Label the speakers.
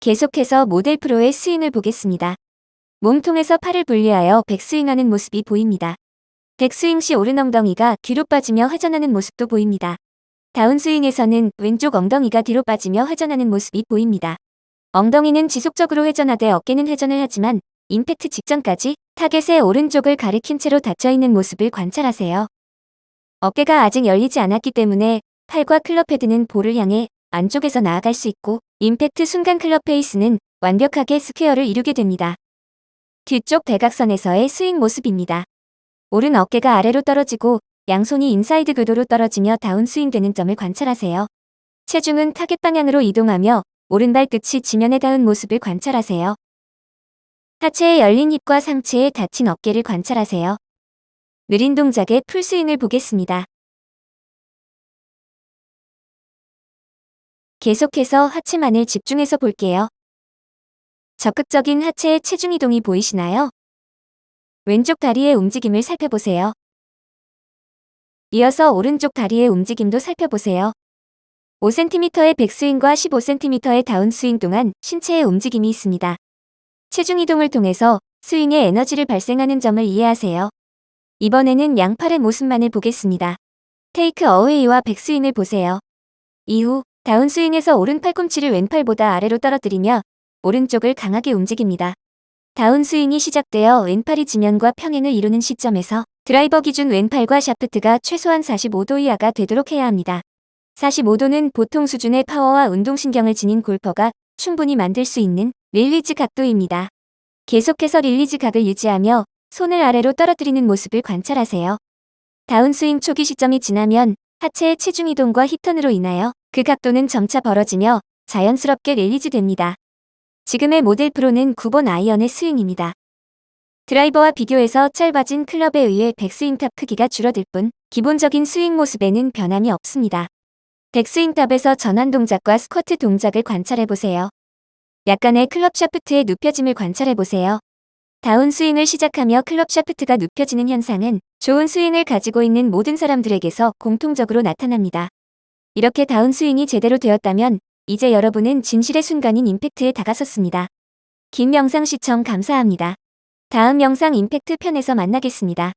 Speaker 1: 계속해서 모델 프로의 스윙을 보겠습니다. 몸통에서 팔을 분리하여 백스윙하는 모습이 보입니다. 백스윙 시 오른 엉덩이가 뒤로 빠지며 회전하는 모습도 보입니다. 다운스윙에서는 왼쪽 엉덩이가 뒤로 빠지며 회전하는 모습이 보입니다. 엉덩이는 지속적으로 회전하되 어깨는 회전을 하지만 임팩트 직전까지 타겟의 오른쪽을 가리킨 채로 닫혀있는 모습을 관찰하세요. 어깨가 아직 열리지 않았기 때문에 팔과 클럽 헤드는 볼을 향해 안쪽에서 나아갈 수 있고 임팩트 순간 클럽 페이스는 완벽하게 스퀘어를 이루게 됩니다. 뒤쪽 대각선에서의 스윙 모습입니다. 오른 어깨가 아래로 떨어지고 양손이 인사이드 궤도로 떨어지며 다운스윙 되는 점을 관찰하세요. 체중은 타겟 방향으로 이동하며 오른발 끝이 지면에 닿은 모습을 관찰하세요. 하체의 열린 힙과 상체에 닫힌 어깨를 관찰하세요. 느린 동작의 풀스윙을 보겠습니다. 계속해서 하체만을 집중해서 볼게요. 적극적인 하체의 체중 이동이 보이시나요? 왼쪽 다리의 움직임을 살펴보세요. 이어서 오른쪽 다리의 움직임도 살펴보세요. 5cm의 백스윙과 15cm의 다운스윙 동안 신체의 움직임이 있습니다. 체중 이동을 통해서 스윙의 에너지를 발생하는 점을 이해하세요. 이번에는 양팔의 모습만을 보겠습니다. 테이크 어웨이와 백스윙을 보세요. 이후 다운스윙에서 오른 팔꿈치를 왼팔보다 아래로 떨어뜨리며 오른쪽을 강하게 움직입니다. 다운스윙이 시작되어 왼팔이 지면과 평행을 이루는 시점에서 드라이버 기준 왼팔과 샤프트가 최소한 45도 이하가 되도록 해야 합니다. 45도는 보통 수준의 파워와 운동신경을 지닌 골퍼가 충분히 만들 수 있는 릴리즈 각도입니다. 계속해서 릴리즈 각을 유지하며 손을 아래로 떨어뜨리는 모습을 관찰하세요. 다운스윙 초기 시점이 지나면 하체의 체중 이동과 힙턴으로 인하여 그 각도는 점차 벌어지며 자연스럽게 릴리즈 됩니다. 지금의 모델 프로는 9번 아이언의 스윙입니다. 드라이버와 비교해서 짧아진 클럽에 의해 백스윙 탑 크기가 줄어들 뿐 기본적인 스윙 모습에는 변함이 없습니다. 백스윙 탑에서 전환 동작과 스쿼트 동작을 관찰해보세요. 약간의 클럽 샤프트의 눕혀짐을 관찰해보세요. 다운 스윙을 시작하며 클럽 샤프트가 눕혀지는 현상은 좋은 스윙을 가지고 있는 모든 사람들에게서 공통적으로 나타납니다. 이렇게 다운 스윙이 제대로 되었다면 이제 여러분은 진실의 순간인 임팩트에 다가섰습니다. 긴 영상 시청 감사합니다. 다음 영상 임팩트 편에서 만나겠습니다.